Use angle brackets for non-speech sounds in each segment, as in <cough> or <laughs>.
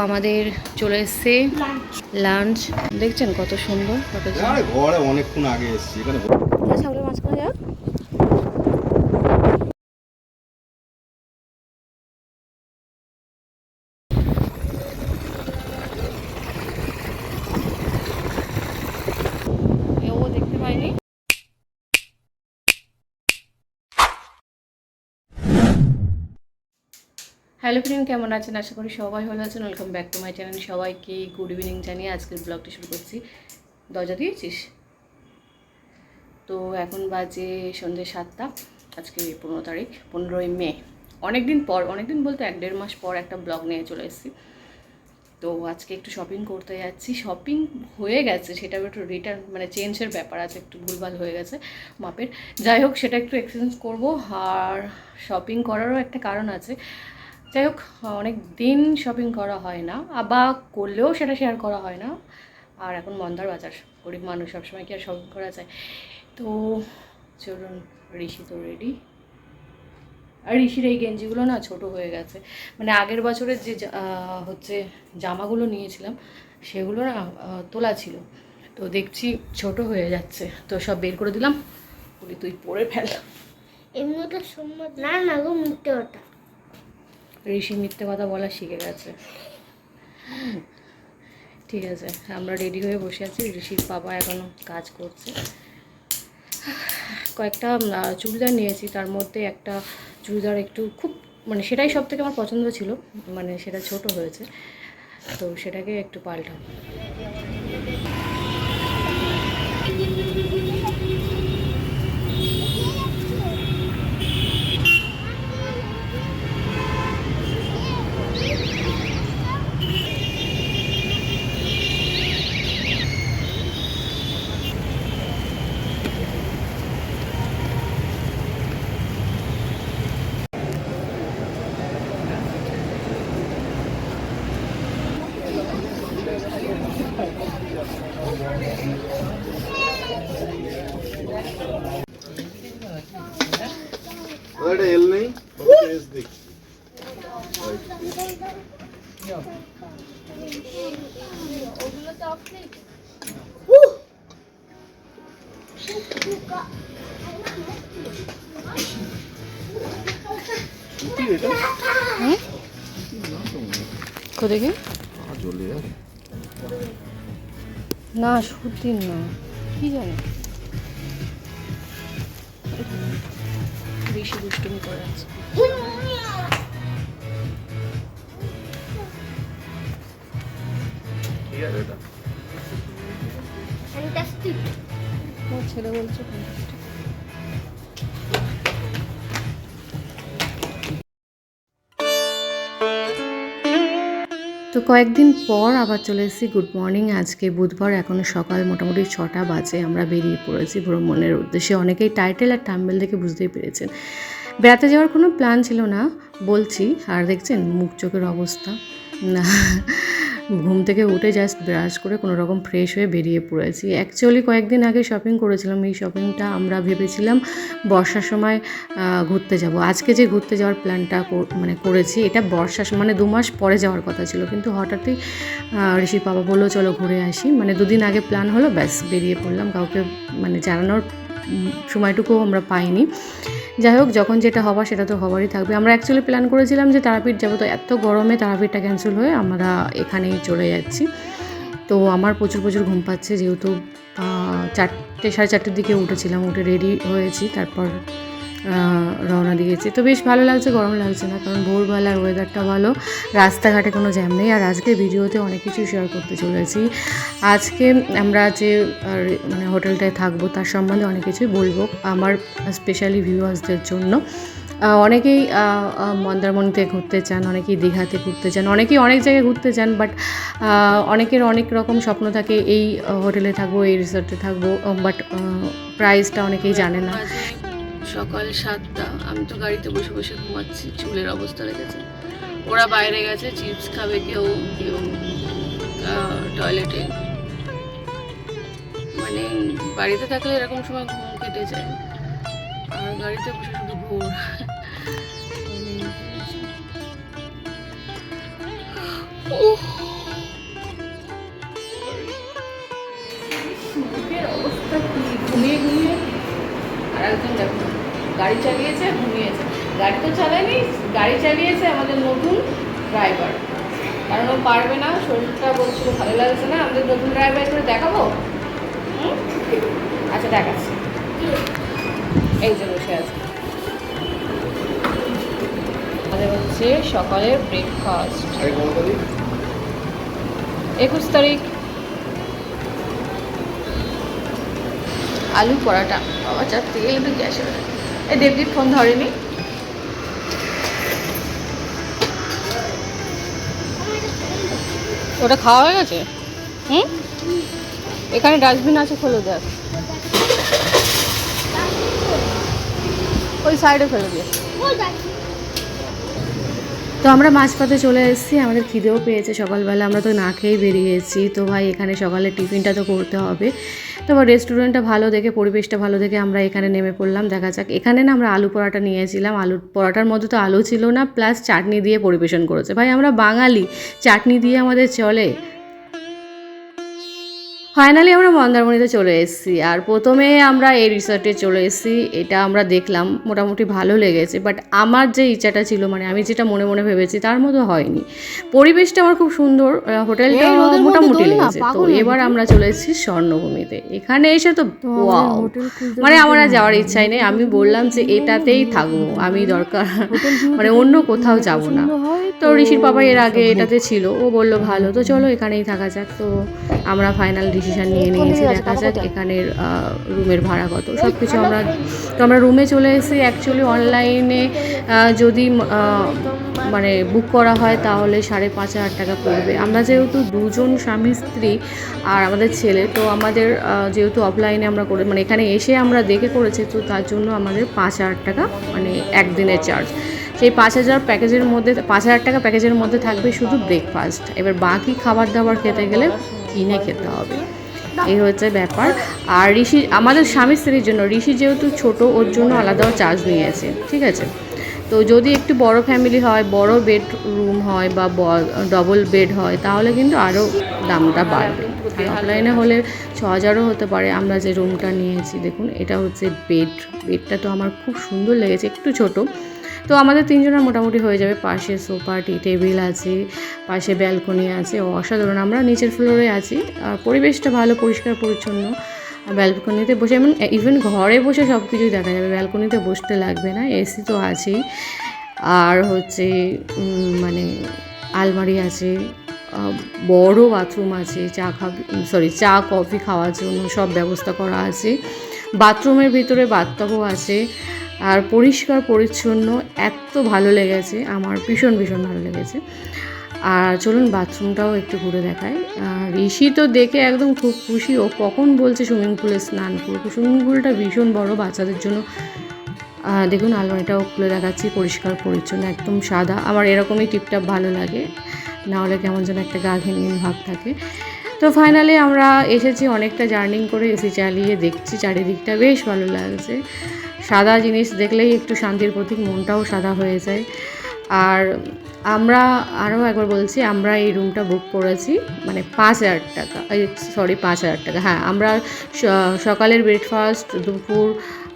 আমাদের চলে এসছে লাঞ্চ। দেখছেন কত সুন্দর কত ঘরে অনেকক্ষণ আগে এসেছি এখানে মাঝখানে যাও এ ও দেখতে পাইনি হ্যালো ফ্রেন্ড কেমন আছেন? আশা করি সবাই ভালো আছেন। Welcome back to my channel সবাইকে গুড ইভিনিং জানিয়ে আজকের ব্লগটি শুরু করছি। দরজা দিয়েছিস? তো এখন বাজে সন্ধ্যে সাতটা। আজকে পনেরো তারিখ, পনেরোই মে। অনেক দিন পর অনেক দিন বলতে এক দেড় মাস পর একটা ব্লগ নিয়ে চলে এসেছি। তো আজকে একটু শপিং করতে যাচ্ছি। শপিং হয়ে গেছে, সেটা একটু রিটার্ন মানে চেঞ্জের ব্যাপার আছে, একটু ভুলভাল হয়ে গেছে মাপের। যাই হোক, সেটা একটু এক্সচেঞ্জ করব। আর শপিং করারও একটা কারণ আছে। যাই হোক, অনেক দিন শপিং করা হয় না। বা করলেও সেটা শেয়ার করা হয় না। আর এখন মন্দার বাজার, গরিব মানুষ সবসময় কি আর শপিং করা যায়? তো চলুন, ঋষি তো রেডি আর ঋষির এই গেঞ্জিগুলো না ছোট হয়ে গেছে। মানে আগের বছরের যে হচ্ছে জামাগুলো নিয়েছিলাম, সেগুলো না তোলা ছিল। তো দেখছি ছোট হয়ে যাচ্ছে। তো সব বের করে দিলাম। বলি, তুই পরে ফেল। এমনি ওটা সম্মত না না গো মিথ্যে ওটা। ঋষি মিথ্যে কথা বলা শিখে গেছে। ঠিক আছে, আমরা রেডি হয়ে বসে আছি। ঋষির বাবা এখনও কাজ করছে। কয়েকটা চুড়িদার নিয়েছি। তার মধ্যে একটা চুড়িদার একটু খুব মানে সেটাই সব থেকে আমার পছন্দ ছিল। মানে সেটা ছোট হয়েছে। তো সেটাকে একটু পাল্টাবো। কোথেকে চলে না সত্যি না। কি জানি? বেশি দুষ্টুমি করে আছে। এটা। ছেলে বলছে তো কয়েকদিন পর আবার চলে এসেছি গুড মর্নিং। আজকে বুধবার এখনও সকাল মোটামুটি ছটা বাজে, আমরা বেরিয়ে পড়েছি ভ্রমণের উদ্দেশ্যে। অনেকেই টাইটেল আর টাম্বেল দেখে বুঝতেই পেরেছেন। বেড়াতে যাওয়ার কোনো প্ল্যান ছিল না, বলছি। আর দেখছেন, মুখ চোখের অবস্থা। না ঘুম থেকে উঠে জাস্ট ব্রাশ করে কোনো রকম ফ্রেশ হয়ে বেরিয়ে পড়েছি। অ্যাকচুয়ালি কয়েকদিন আগে শপিং করেছিলাম, এই শপিংটা আমরা ভেবেছিলাম বর্ষার সময় ঘুরতে যাব। আজকে যে ঘুরতে যাওয়ার প্ল্যানটা মানে করেছি, এটা বর্ষার মানে দু মাস পরে যাওয়ার কথা ছিল। কিন্তু হঠাৎই ঋষির বাবা বলল, চলো ঘুরে আসি। মানে দুদিন আগে প্ল্যান হলো, ব্যাস বেরিয়ে পড়লাম। কাউকে মানে জানানোর সময়টুকুও আমরা পাইনি। যাই হোক, যখন যেটা হবার সেটা তো হবারই থাকবে। আমরা অ্যাকচুয়ালি প্ল্যান করেছিলাম যে তারাপীঠ যাব, তো এত গরমে তারাপীঠটা ক্যান্সেল হয়ে আমরা এখানেই চলে যাচ্ছি। তো আমার প্রচুর প্রচুর ঘুম পাচ্ছে, যেহেতু চারটে, সাড়ে চারটের দিকে উঠেছিলাম, উঠে রেডি হয়েছি, তারপর রওনা দিয়েছি। তো বেশ ভালো লাগছে, গরম লাগছে না, কারণ ভোরবেলার ওয়েদারটা ভালো। রাস্তাঘাটে কোনো জ্যাম নেই, আর আজকে ভিডিওতে অনেক কিছু শেয়ার করতে চলেছি। আজকে আমরা যে মানে হোটেলটায় থাকব, তার সম্বন্ধে অনেক কিছুই বলব আমার স্পেশালি ভিউয়ার্সদের জন্য। অনেকেই মন্দারমণিতে ঘুরতে চান, অনেকেই দীঘাতে ঘুরতে চান, অনেকেই অনেক জায়গায় ঘুরতে চান বাট অনেকের অনেক রকম স্বপ্ন থাকে এই হোটেলে থাকব, এই রিসর্টে থাকব বাট প্রাইসটা অনেকেই জানে না। সকাল সাতটা, আমি তো গাড়িতে বসে বসে ঘুমাচ্ছি, চুলের অবস্থা রেখেছে ওরা বাইরে গেছে, চিপস খাবে কেউ কেউ টয়লেটে। মানে বাড়িতে থাকলে এরকম সময় ঘুম কেটে যায়। আর গাড়িতে বসে শুধু ঘুম ঘুমিয়ে ঘুমিয়ে? আর একজন দেখো। গাড়ি চালিয়েছে ঘুমিয়েছে। গাড়ি তো চালায়নি গাড়ি চালিয়েছে আমাদের নতুন ড্রাইভার কারণ ও পারবে না শরীরটা বলছিল ভালো লাগছে না আমাদের নতুন ড্রাইভার করে দেখাবো? আচ্ছা দেখাচ্ছি। এই যে বসে আছে। আমাদের হচ্ছে সকালের ব্রেকফাস্ট একুশ তারিখ। আলু পরাটা। বাবা চার থেকে একটু গ্যাসে এই দেবদীপ ফোন ধরেনি। ওটা খাওয়া হয়ে গেছে? হুম? এখানে ডাস্টবিন আছে খোলো দেখ ওই সাইডে ফেলে দিয়ে তো আমরা মাঝপথে চলে এসেছি, আমাদের খিদেও পেয়েছে সকালবেলা, আমরা তো না খেয়েই বেরিয়েছি। তো ভাই, এখানে সকালে টিফিনটা তো করতে হবে। তো রেস্টুরেন্টটা ভালো দেখে, পরিবেশটা ভালো দেখে আমরা এখানে নেমে পড়লাম। দেখা যাক, এখানে না আমরা আলু পরাটা নিয়েছিলাম আলু, পরাটার মধ্যে তো আলু ছিল না প্লাস চাটনি দিয়ে পরিবেশন করেছে। ভাই, আমরা বাঙালি, চাটনি দিয়ে আমাদের চলে। ফাইনালি আমরা মন্দারমণিতে চলে এসেছি। আর প্রথমে আমরা এই রিসর্টে চলে এসেছি। এটা আমরা দেখলাম মোটামুটি ভালো লেগেছে। বাট আমার যে ইচ্ছাটা ছিল মানে আমি যেটা মনে মনে ভেবেছি তার মতো হয়নি। পরিবেশটা আমার খুব সুন্দর হোটেলটা মোটামুটি লেগেছে। তো এবার আমরা চলে এসেছি স্বর্ণভূমিতে। এখানে এসে তো মানে আমার আর যাওয়ার ইচ্ছাই নেই। আমি বললাম যে এটাতেই থাকব। আমি দরকার মানে অন্য কোথাও যাব না। তো ঋষির বাবা এর আগে এটাতে ছিল। ও বলল ভালো তো চলো এখানেই থাকা যাক। তো আমরা ফাইনাল ডিসিশন নিয়ে নিয়েছি। দেখা যাক এখানের রুমের ভাড়া কত। সব কিছু আমরা তো আমরা রুমে চলে এসেছি। অ্যাকচুয়ালি অনলাইনে যদি মানে বুক করা হয় তাহলে সাড়ে পাঁচ হাজার টাকা পড়বে। আমরা যেহেতু দুজন স্বামী স্ত্রী আর আমাদের ছেলে তো আমাদের যেহেতু অফলাইনে আমরা করে মানে এখানে এসে আমরা দেখে করেছি তো তার জন্য আমাদের পাঁচ হাজার টাকা মানে একদিনের চার্জ সেই পাঁচ হাজার প্যাকেজের মধ্যে পাঁচ হাজার টাকা প্যাকেজের মধ্যে থাকবে শুধু ব্রেকফাস্ট এবার বাকি খাবার দাবার খেতে গেলে কিনে খেতে হবে। এই হচ্ছে ব্যাপার। আর ঋষি, আমাদের স্বামী স্ত্রীর জন্য, ঋষি যেহেতু ছোট, ওর জন্য আলাদাও চার্জ নিয়েছে ঠিক আছে? তো যদি একটু বড় ফ্যামিলি হয়, বড় বেড রুম হয় বা ডবল বেড হয়, তাহলে কিন্তু আরও দামটা বাড়বে। অফলাইনে হলে ছ হাজারও হতে পারে, আমরা যে রুমটা নিয়েছি, দেখুন, এটা হচ্ছে বেড বেডটা তো আমার খুব সুন্দর লেগেছে, একটু ছোট। তো আমাদের তিনজনের মোটামুটি হয়ে যাবে। পাশে সোফা, টি, টেবিল আছে, পাশে ব্যালকনি আছে, অসাধারণ। আমরা নিচের ফ্লোরে আছি। আর পরিবেশটা ভালো, পরিষ্কার, পরিচ্ছন্ন। ব্যালকনিতে বসে, এমন ইভেন ঘরে বসে সব কিছুই দেখা যাবে। ব্যালকনিতে বসতে লাগবে না, এসি তো আছেই। আর হচ্ছে মানে আলমারি আছে বড় বাথরুম আছে, চা খাবি সরি চা, কফি খাওয়ার জন্য সব ব্যবস্থা করা আছে। বাথরুমের ভিতরে বাথটবও আছে। আর পরিষ্কার, পরিচ্ছন্ন, এত ভালো লেগেছে। আমার ভীষণ ভীষণ ভালো লেগেছে। আর চলুন বাথরুমটাও একটু ঘুরে দেখায় আর ঋষি তো দেখে একদম খুব খুশি। ও কখন বলছে সুইমিং পুলে স্নান করব? সুইমিং পুলটা ভীষণ বড় বাচ্চাদের জন্য। দেখুন, আলমারিটাও খুলে দেখাচ্ছি। পরিষ্কার, পরিচ্ছন্ন, একদম সাদা। আমার এরকমই টিপটাপ ভালো লাগে। না হলে কেমন যেন একটা গা ঘিনঘিন ভাব থাকে। তো ফাইনালি আমরা এসেছি, অনেকটা জার্নিং করে এসি চালিয়ে দেখছি চারিদিকটা। বেশ ভালো লাগছে। সাদা জিনিস দেখলেই একটু শান্তির প্রতীক, মনটাও সাদা হয়ে যায়। আর আমরা আরও একবার বলছি, আমরা এই রুমটা বুক করেছি মানে পাঁচ হাজার টাকা সরি পাঁচ হাজার টাকা হ্যাঁ আমরা সকালের ব্রেকফাস্ট দুপুর,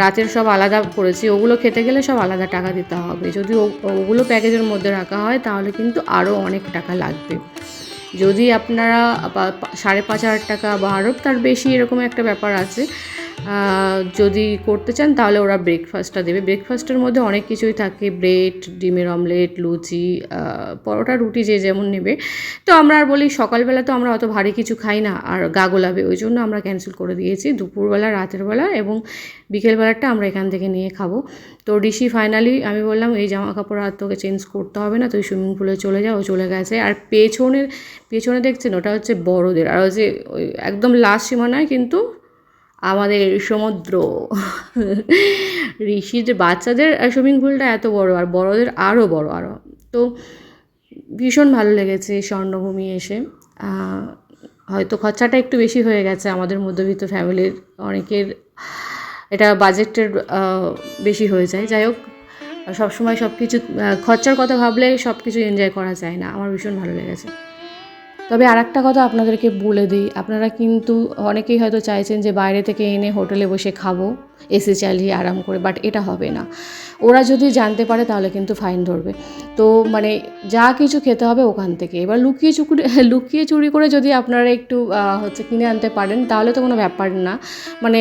রাতের সব আলাদা করেছি। ওগুলো খেতে গেলে সব আলাদা টাকা দিতে হবে। যদি ওগুলো প্যাকেজের মধ্যে রাখা হয়, তাহলে কিন্তু আরও অনেক টাকা লাগবে। যদি আপনারা সাড়ে পাঁচ হাজার টাকা বা আরও তার বেশি এরকম একটা ব্যাপার আছে যদি করতে চান, তাহলে ওরা ব্রেকফাস্টটা দেবে। ব্রেকফাস্টের মধ্যে অনেক কিছুই থাকে। ব্রেড ডিমের অমলেট লুচি পরোটা, রুটি যে যেমন নেবে। তো আমরা আর বলি, সকালবেলা তো আমরা অত ভারী কিছু খাই না। আর গা গোলাবে, ওই জন্য আমরা ক্যান্সেল করে দিয়েছি। দুপুরবেলা, রাতের বেলা এবং বিকেলবেলাটা আমরা এখান থেকে নিয়ে খাব। তো ঋষি ফাইনালি আমি বললাম, এই জামা কাপড় আর তোকে চেঞ্জ করতে হবে না। তুই সুইমিং পুলে চলে যাও চলে গেছে। আর পেছনের, পেছনে দেখছেন, ওটা হচ্ছে বড়দের। আর হচ্ছে ওই একদম লাস্ট সীমানায় কিন্তু আমাদের সমুদ্র। ঋষির বাচ্চাদের সুইমিং পুলটা এত বড় আর বড়দের আরও বড় আরও তো ভীষণ ভালো লেগেছে স্বর্ণভূমি এসে। হয়তো খরচাটা একটু বেশি হয়ে গেছে আমাদের মধ্যবিত্ত ফ্যামিলির অনেকের। এটা বাজেটের বেশি হয়ে যায়। যাই হোক, সবসময় সব কিছু খরচার কথা ভাবলে সব কিছু এনজয় করা যায় না। আমার ভীষণ ভালো লেগেছে। তবে আর একটা কথা আপনাদেরকে বলে দিই, আপনারা কিন্তু অনেকেই হয়তো চাইছেন যে বাইরে থেকে এনে হোটেলে বসে খাব, এসি চালিয়ে আরাম করে বাট এটা হবে না। ওরা যদি জানতে পারে তাহলে কিন্তু ফাইন ধরবে। তো মানে যা কিছু খেতে হবে ওখান থেকে। এবার লুকিয়ে চুকুরি, <laughs> লুকিয়ে চুরি করে যদি আপনারা একটু হচ্ছে কিনে আনতে পারেন, তাহলে তো কোনো ব্যাপার না। মানে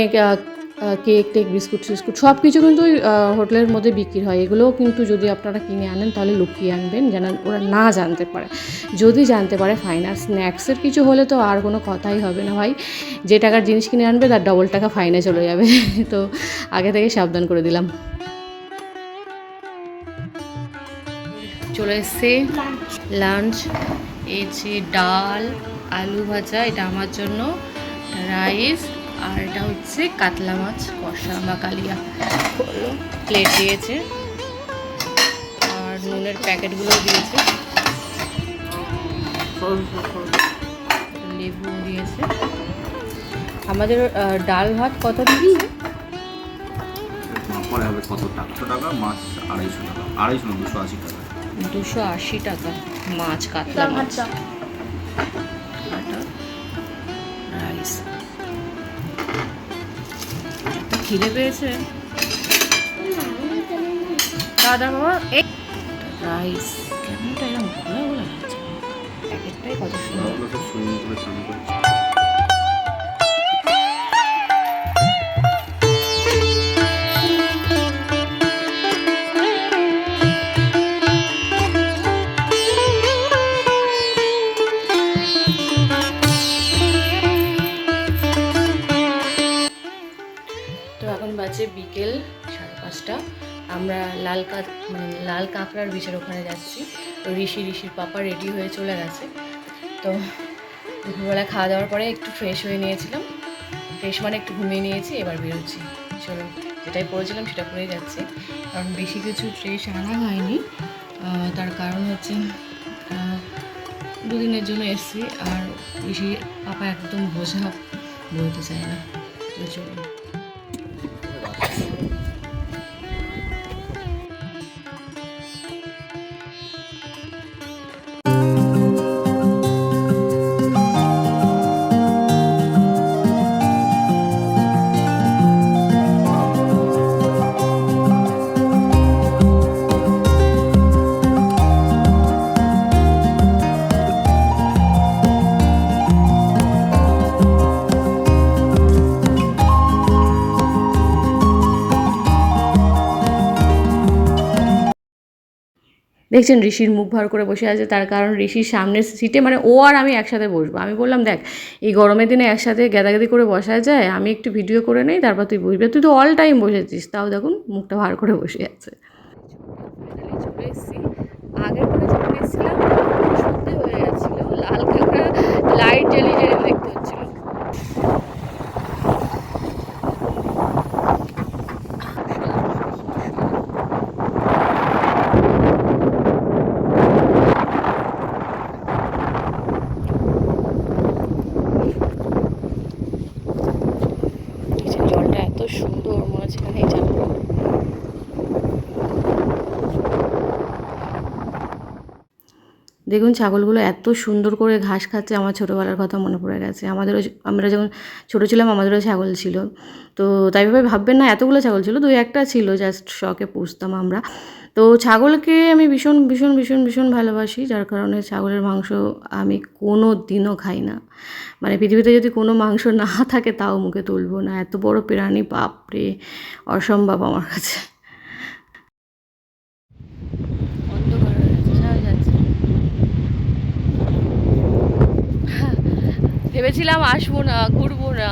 কেক, টেক, বিস্কুট, টিস্কুট সব কিছু কিন্তু ওই হোটেলের মধ্যে বিক্রি হয়। এগুলোও কিন্তু যদি আপনারা কিনে আনেন, তাহলে লুকিয়ে আনবেন যেন ওরা না জানতে পারে। যদি জানতে পারে ফাইন আর স্ন্যাক্সের কিছু হলে তো আর কোনো কথাই হবে না ভাই। যে টাকার জিনিস কিনে আনবে, তার ডবল টাকা ফাইনে চলে যাবে। <laughs> তো আগে থেকে সাবধান করে দিলাম। চলে এসছে। লাঞ্চ এই ডাল, আলু ভাজা, এটা আমার জন্য। রাইস আর এটা হচ্ছে কাতলা মাছ কষা বা কালিয়া হলো প্লেট দিয়েছে। আর নুনের প্যাকেটগুলো দিয়েছে। লেবু দিয়েছে। আমাদের ডাল ভাত কত দিয়েছে? পরে হবে কত টাকা? টাকা মাছ আড়াইশো টাকা। আড়াইশো না দুশো আশি টাকা। দুশো আশি টাকা মাছ কাতলা মাছ। খিদে পেয়েছে। দাদা বাবা এই রাইস কেমনটা এরকম ঘোলা ঘোলা কত সুন্দর। কাঁকড়ার বিচের ওখানে যাচ্ছি। তো ঋষি, ঋষির পাপা রেডি হয়ে চলে গেছে। তো দুপুরবেলা খাওয়া দাওয়ার পরে একটু ফ্রেশ হয়ে নিয়েছিলাম। ফ্রেশ মানে একটু ঘুমিয়ে নিয়েছি, এবার বেরোচ্ছি। চলুন, যেটাই পড়েছিলাম সেটা পরেই যাচ্ছি। কারণ বেশি কিছু ড্রেস আনা হয়নি। তার কারণ হচ্ছে দুদিনের জন্য এসছি, আর ঋষি পাপা একদম বোঝা বলতে চায় না। দেখছেন ঋষির মুখ ভার করে বসে আছে, তার কারণ ঋষির সামনের সিটে মানে ও আর আমি একসাথে বসবো। আমি বললাম, দেখ, এই গরমের দিনে একসাথে গ্যাদাগাদি করে বসা যায়, আমি একটু ভিডিও করে নেই, তারপর তুই বসবি। তুই তো অল টাইম বসেছিস, তাও দেখুন মুখটা ভার করে বসে আছে। এসেছি আগের পরে যখন এসেছিলাম, সন্ধে হয়ে গেছিল, লাল কাঁকড়া লাইট জ্বালিয়ে জ্বালিয়ে দেখতে হচ্ছিল নিচের জলটা এত সুন্দর মনে হচ্ছে এখানেই যাব দেখুন ছাগলগুলো এত সুন্দর করে ঘাস খাচ্ছে, আমার ছোটোবেলার কথা মনে পড়ে গেছে। আমাদেরও আমরা যখন ছোটো ছিলাম, আমাদেরও ছাগল ছিল। তো তাই ভাবে ভাববেন না, এতগুলো ছাগল ছিল, দুই একটা ছিল জাস্ট শখে পুষতাম আমরা। তো ছাগলকে আমি ভীষণ ভীষণ ভীষণ ভীষণ ভালোবাসি, যার কারণে ছাগলের মাংস আমি কোনো দিনও খাই না। মানে পৃথিবীতে যদি কোনো মাংস না থাকে, তাও মুখে তুলবো না। এত বড় প্রাণী, বাপরে! অসম্ভব আমার কাছে অন্ধকার হয়ে গেছে, ছায়া যাচ্ছে। ভেবেছিলাম আসব না, ঘুরবো না।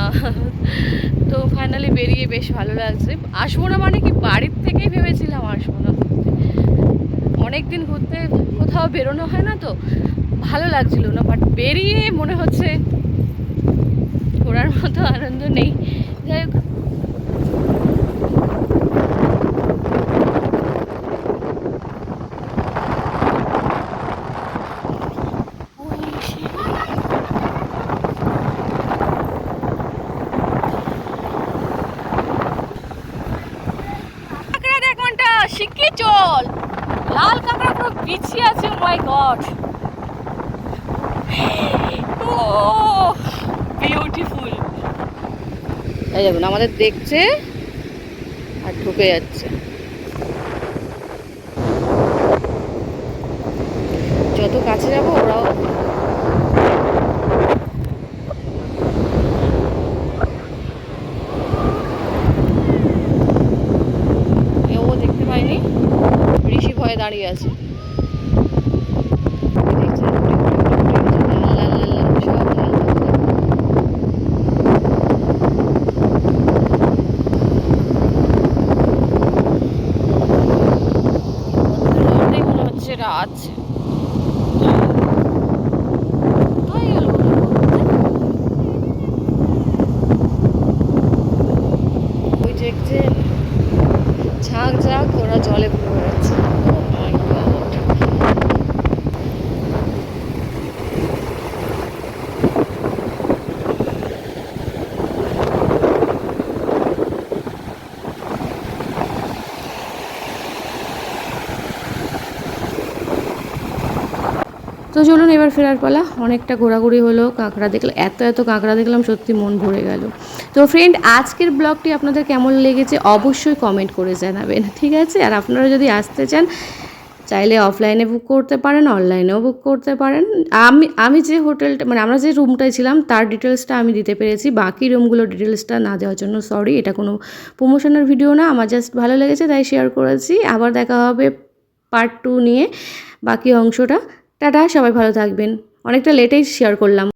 তো ফাইনালি বেরিয়ে বেশ ভালো লাগছে। আসব না মানে কি বাড়ির থেকেই ভেবেছিলাম আসব না অনেক দিন ঘুরতে কোথাও বেরোনো হয় না তো, ভালো লাগছিল না। বাট বেরিয়ে মনে হচ্ছে ঘোরার মতো আনন্দ নেই। যাই হোক পিছি আছে মাই গড ও বিউটিফুল এই দেখুন, আমাদের দেখছে আর ঢুকে যাচ্ছে। যত কাছে যাব, ওরাও দেখতে ঋষি ভয়ে দাঁড়িয়ে আছে। চলুন এবার ফেরার পালা। অনেকটা ঘোরাঘুরি হলো, কাঁকড়া দেখলাম, এত এত কাঁকড়া দেখলাম, সত্যি মন ভরে গেল। তো ফ্রেন্ড আজকের ব্লগটি আপনাদের কেমন লেগেছে অবশ্যই কমেন্ট করে জানাবেন, ঠিক আছে? আর আপনারা যদি আসতে চান, চাইলে অফলাইনে বুক করতে পারেন অনলাইনেও বুক করতে পারেন। আমি আমি যে হোটেলটা মানে আমরা যে রুমটায় ছিলাম, তার ডিটেলসটা আমি দিতে পেরেছি। বাকি রুমগুলোর ডিটেলসটা না দেওয়ার জন্য সরি এটা কোনো প্রমোশনের ভিডিও না, আমার জাস্ট ভালো লেগেছে, তাই শেয়ার করেছি। আবার দেখা হবে পার্ট টু নিয়ে বাকি অংশটা। টাটা সবাই ভালো থাকবেন। অনেকটা লেটেই শেয়ার করলাম।